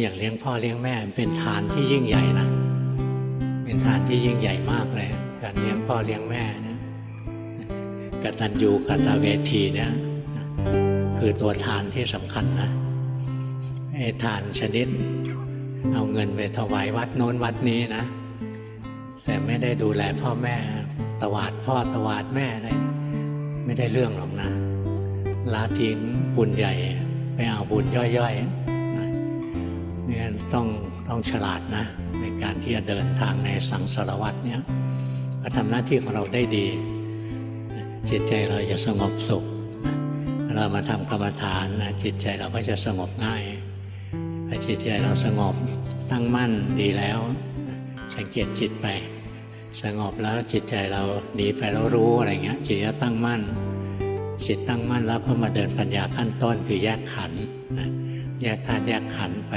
อย่างเลี้ยงพ่อเลี้ยงแม่เป็นทานที่ยิ่งใหญ่นะเป็นทานที่ยิ่งใหญ่มากเลย การเลี้ยงพ่อเลี้ยงแม่เนะกตัญญูกตเวทีเนี่ยคือตัวทานที่สำคัญนะไอ้ทานชนิด เอาเงินไปถวายวัดโน้นวัดนี้นะ แต่ไม่ได้ดูแลพ่อแม่ตวาดพ่อตวาดแม่อะไรไม่ได้เรื่องหรอกนะละทิ้งบุญใหญ่ไปเอาบุญย่อยๆ เนี่ยต้องต้องฉลาดนะ ในการที่จะเดินทางในสังสารวัตเนี่ยก็ทำหน้าที่ของเราได้ดี จิตใจเราจะสงบสุข เรามาทำกรรมฐานนะจิตใจเราก็จะสงบง่ายพอจิตใจเราสงบตั้งมั่นดีแล้ว สังเกตจิตไป สงบแล้วจิตใจเราหนีไปแล้วรู้อะไรเงี้ยจิตจะตั้งมั่นจิตตั้งมั่นแล้วก็มาเดินปัญญาขั้นต้นคือแยกขันธ์นะแยกธาตุแยกขันธ์ไป